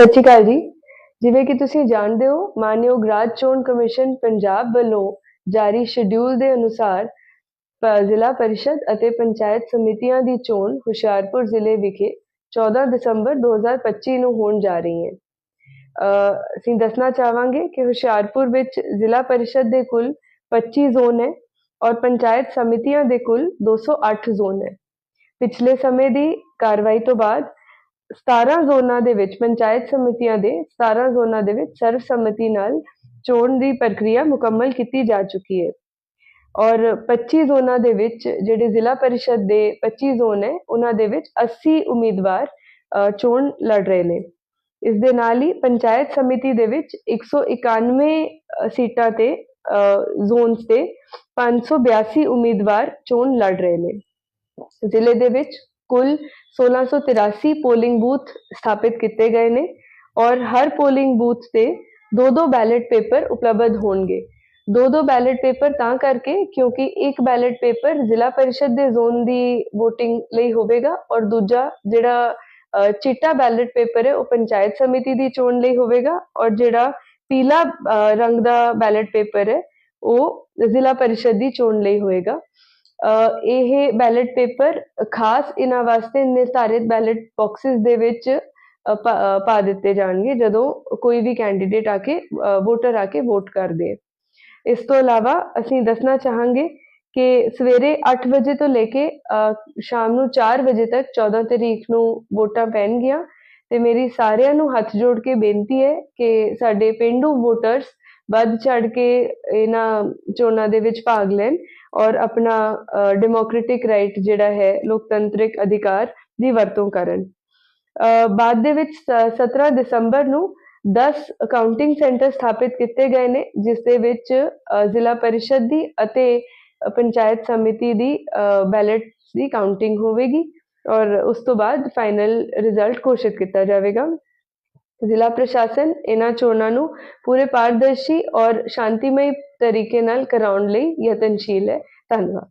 ਸਤਿ ਸ਼੍ਰੀ ਅਕਾਲ ਜੀ। ਜਿਵੇਂ ਕਿ ਤੁਸੀਂ ਜਾਣਦੇ ਹੋ ਮਾਨਯੋਗ ਰਾਜ ਚੋਣ ਕਮਿਸ਼ਨ ਪੰਜਾਬ ਵੱਲੋਂ ਜਾਰੀ ਸ਼ਡਿਊਲ ਦੇ ਅਨੁਸਾਰ ਜ਼ਿਲ੍ਹਾ ਪਰਿਸ਼ਦ ਅਤੇ ਪੰਚਾਇਤ ਸਮਿਤੀਆਂ ਦੀ ਚੋਣ ਹੁਸ਼ਿਆਰਪੁਰ ਜ਼ਿਲ੍ਹੇ ਵਿਖੇ 14 ਦਸੰਬਰ 2025 ਨੂੰ ਹੋਣ ਜਾ ਰਹੀ ਹੈ। ਅ, ਅਸੀਂ ਦੱਸਣਾ ਚਾਹਾਂਗੇ ਕਿ ਹੁਸ਼ਿਆਰਪੁਰ ਵਿੱਚ ਜ਼ਿਲ੍ਹਾ ਪਰਿਸ਼ਦ ਦੇ ਕੁੱਲ 25 ਜ਼ੋਨ ਹੈ ਔਰ ਪੰਚਾਇਤ ਸਮਿਤੀਆਂ ਦੇ ਕੁੱਲ 208 ਜ਼ੋਨ ਹੈ। ਪਿਛਲੇ ਸਮੇਂ ਦੀ ਕਾਰਵਾਈ ਤੋਂ ਬਾਅਦ 17 ਜ਼ੋਨਾਂ ਦੇ ਵਿੱਚ ਪੰਚਾਇਤ ਸਮਿਤੀਆਂ ਦੇ 17 ਜ਼ੋਨਾਂ ਦੇ ਵਿੱਚ ਸਰਵਸੰਮਤੀ ਨਾਲ ਚੋਣ ਦੀ ਪ੍ਰਕਿਰਿਆ ਮੁਕੰਮਲ ਕੀਤੀ ਜਾ ਚੁੱਕੀ ਹੈ। ਔਰ 25 ਜ਼ੋਨਾਂ ਦੇ ਵਿੱਚ ਜਿਹੜੇ ਜ਼ਿਲ੍ਹਾ ਪਰਿਸ਼ਦ ਦੇ 25 ਜ਼ੋਨ ਹੈ ਉਹਨਾਂ ਦੇ ਵਿੱਚ 80 ਉਮੀਦਵਾਰ ਚੋਣ ਲੜ ਰਹੇ ਨੇ। ਇਸ ਦੇ ਨਾਲ ਹੀ ਪੰਚਾਇਤ ਸਮਿਤੀ ਦੇ ਵਿੱਚ 191 ਅ, ਸੀਟਾਂ ਤੇ ਜ਼ੋਨਸ ਤੇ 582 ਉਮੀਦਵਾਰ ਚੋਣ ਲੜ ਰਹੇ ਨੇ। ਜ਼ਿਲ੍ਹੇ ਦੇ ਵਿੱਚ ਕੁੱਲ 1683 ਪੋਲਿੰਗ ਬੂਥ ਸਥਾਪਿਤ ਕੀਤੇ ਗਏ ਨੇ ਔਰ ਹਰ ਪੋਲਿੰਗ ਬੂਥ ਤੇ ਦੋ ਦੋ ਬੈਲਟ ਪੇਪਰ ਉਪਲਬਧ ਹੋਣਗੇ। ਦੋ ਦੋ ਬੈਲਟ ਪੇਪਰ ਤਾਂ ਕਰਕੇ ਕਿਉਂਕਿ ਇੱਕ ਬੈਲਟ ਪੇਪਰ ਜ਼ਿਲ੍ਹਾ ਪਰਿਸ਼ਦ ਦੇ ਜ਼ੋਨ ਦੀ VOTING ਲਈ ਹੋਵੇਗਾ ਔਰ ਦੂਜਾ ਜਿਹੜਾ ਚਿੱਟਾ ਬੈਲਟ ਪੇਪਰ ਹੈ ਉਹ ਪੰਚਾਇਤ ਸਮਿਤੀ ਦੀ ਚੋਣ ਲਈ ਹੋਵੇਗਾ ਔਰ ਜਿਹੜਾ ਪੀਲਾ ਰੰਗ ਦਾ ਬੈਲਟ ਪੇਪਰ ਹੈ ਉਹ ਜ਼ਿਲ੍ਹਾ ਪਰਿਸ਼ਦ ਦੀ ਚੋਣ ਲਈ ਹੋਏਗਾ ਇਹ ਬੈਲਟ ਪੇਪਰ ਖਾਸ ਇਹਨਾਂ ਵਾਸਤੇ ਨਿਰਧਾਰਿਤ ਬੈਲਟ ਬਾਕਸਸ ਦੇ ਵਿੱਚ ਪਾ ਪਾ ਦਿੱਤੇ ਜਾਣਗੇ ਜਦੋਂ ਕੋਈ ਵੀ ਕੈਂਡੀਡੇਟ ਆ ਕੇ ਵੋਟਰ ਆ ਕੇ ਵੋਟ ਕਰਦੇ ਇਸ ਤੋਂ ਇਲਾਵਾ ਅਸੀਂ ਦੱਸਣਾ ਚਾਹਾਂਗੇ ਕਿ ਸਵੇਰੇ 8 ਵਜੇ ਤੋਂ ਲੈ ਕੇ ਸ਼ਾਮ ਨੂੰ 4 ਵਜੇ ਤੱਕ 14 ਤਰੀਕ ਨੂੰ ਵੋਟਾਂ ਪੈਣਗੀਆਂ ਤੇ ਮੇਰੀ ਸਾਰਿਆਂ ਨੂੰ ਹੱਥ ਜੋੜ ਕੇ ਬੇਨਤੀ ਹੈ ਕਿ ਸਾਡੇ ਪਿੰਡੂ ਵੋਟਰਸ ਵੱਧ ਚੜ ਕੇ ਇਹਨਾਂ ਚੋਣਾਂ ਦੇ ਵਿੱਚ ਭਾਗ ਲੈਣ। ਔਰ ਆਪਣਾ ਡੈਮੋਕ੍ਰੈਟਿਕ ਰਾਈਟ ਜਿਹੜਾ ਹੈ, ਲੋਕਤੰਤਰਿਕ ਅਧਿਕਾਰ ਦੀ ਵਰਤੋਂ ਕਰਨ। ਬਾਅਦ ਦੇ ਵਿੱਚ ਸ- 17 ਦਸੰਬਰ ਨੂੰ 10 ਕਾਊਂਟਿੰਗ ਸੈਂਟਰ ਸਥਾਪਿਤ ਕੀਤੇ ਗਏ ਨੇ, ਜਿਸ ਦੇ ਵਿੱਚ ਜ਼ਿਲ੍ਹਾ ਪਰਿਸ਼ਦ ਦੀ ਅਤੇ ਪੰਚਾਇਤ ਸਮਿਤੀ ਦੀ ਬੈਲਟ ਦੀ ਕਾਊਂਟਿੰਗ ਹੋਵੇਗੀ ਔਰ ਉਸ ਤੋਂ ਬਾਅਦ ਫਾਈਨਲ ਰਿਜ਼ਲਟ ਘੋਸ਼ਿਤ ਕੀਤਾ ਜਾਵੇਗਾ। ਜ਼ਿਲ੍ਹਾ ਪ੍ਰਸ਼ਾਸਨ ਇਹਨਾਂ ਚੋਣਾਂ ਨੂੰ ਪੂਰੇ ਪਾਰਦਰਸ਼ੀ ਔਰ ਸ਼ਾਂਤੀਮਈ ਤਰੀਕੇ ਨਾਲ ਕਰਾਉਣ ਲਈ ਯਤਨਸ਼ੀਲ ਹੈ। ਧੰਨਵਾਦ।